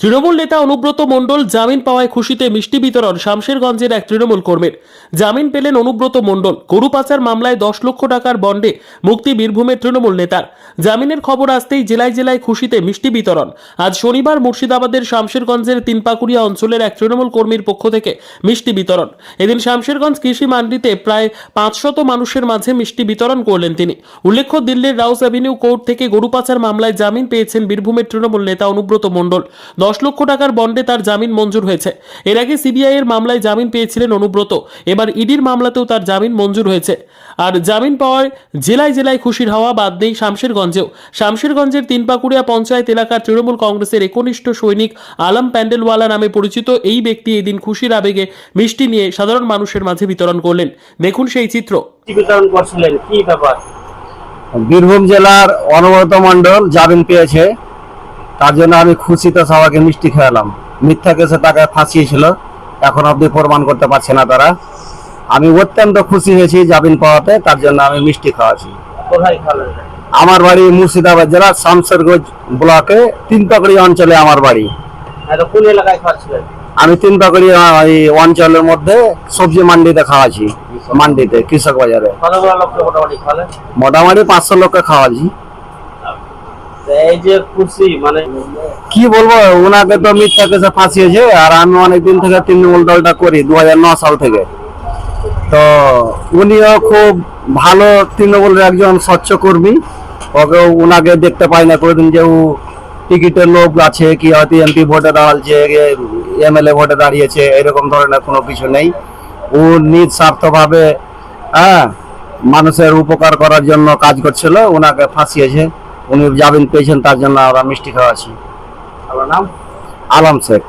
তৃণমূল নেতা অনুব্রত মণ্ডল জামিন পাওয়ায় খুশিতে মিষ্টি বিতরণ শামশেরগঞ্জের এক তৃণমূল কর্মীর। জামিন পেলেন অনুব্রত মণ্ডল। গরু পাচার মামলায় দশ লক্ষ টাকার বন্ডে মুক্তি বীরভূমের তৃণমূল নেতার। জামিনের খবর আসতেই জেলায় জেলায় খুশিতে মিষ্টি বিতরণ। আজ শনিবার মুর্শিদাবাদের শামশেরগঞ্জের তিনপাকুড়িয়া অঞ্চলের এক তৃণমূল কর্মীর পক্ষ থেকে মিষ্টি বিতরণ। এদিন শামশেরগঞ্জ কৃষি মান্ডিতে প্রায় পাঁচশত মানুষের মাঝে মিষ্টি বিতরণ করলেন তিনি। উল্লেখ্য, দিল্লির রাউস অ্যাভিনিউ কোর্ট থেকে গরু পাচার মামলায় জামিন পেয়েছেন বীরভূমের তৃণমূল নেতা অনুব্রত মণ্ডল। দশ লক্ষ টাকার বন্ডে তার জামিন মঞ্জুর হয়েছে। এর আগে সিবিআই এর মামলায় জামিন পেয়েছিলেন অনুব্রত। এবার ইডির মামলাতেও তার জামিন মঞ্জুর হয়েছে। আর জামিন পাওয়ায় জেলায় জেলায় খুশির হাওয়া বাদ নেই শামশেরগঞ্জেও। শামশেরগঞ্জের তিনপাকুড়িয়া পঞ্চায়েত এলাকার তৃণমূল কংগ্রেসের একনিষ্ঠ সৈনিক আলম প্যান্ডেলওয়ালা নামে পরিচিত এই ব্যক্তি এদিন খুশির আবেগে মিষ্টি নিয়ে সাধারণ মানুষের মাঝে বিতরণ করলেন। দেখুন সেই চিত্র। বিতরণ করছিলেন? কি ব্যাপার? বীরভূম জেলার অনবরত মন্ডল জামিন পেয়েছে। তার জন্য আমি খুশিতে সবাইকে মিষ্টি খেয়ালাম মিথ্যা কেসে তাকে ফাঁসিয়েছিল। এখন অবধি প্রমাণ করতে পারছে না তারা। আমি অত্যন্ত খুশি হয়েছি জামিন পাওয়াতে তার জন্য আমি মিষ্টি খাওয়াছি আমার বাড়ি মুর্শিদাবাদ জেলার শামসেরগঞ্জ ব্লকে তিনপাকড়ি অঞ্চলে আমার বাড়ি। কোন এলাকায় খাচ্ছিলেন আমি তিনপাকড়ি এই অঞ্চলের মধ্যে সবজি মান্ডিতে খাওয়াছি মান্ডিতে কৃষক বাজারে। মোটামুটি পাঁচশো লোককে খাওয়াছি এই যে মানে কি বলব ওনাকে তো মিথ্যা কেসে ফাঁসিয়েছে, আর আমি অনেকদিন থেকে তৃণমূল দলটা করি দুই হাজার নয় সাল থেকে। তো উনিও খুব ভালো তৃণমূলের একজন স্বচ্ছ কর্মী। ওকে ওনাকে দেখতে পাই না, কোনোদিন যে ও টিকিটের লোক আছে, কি হয়তো এমপি ভোটে দাঁড়াচ্ছে এমএলএ ভোটে দাঁড়িয়েছে, এরকম ধরনের কোনো কিছু নেই। ও নিজ স্বার্থভাবে হ্যাঁ মানুষের উপকার করার জন্য কাজ করছিল ওনাকে ফাঁসিয়েছে। উনি যাবেন পেয়েছেন তার জন্য আমরা মিষ্টি খাওয়াছি আমার নাম? আলম শেখ।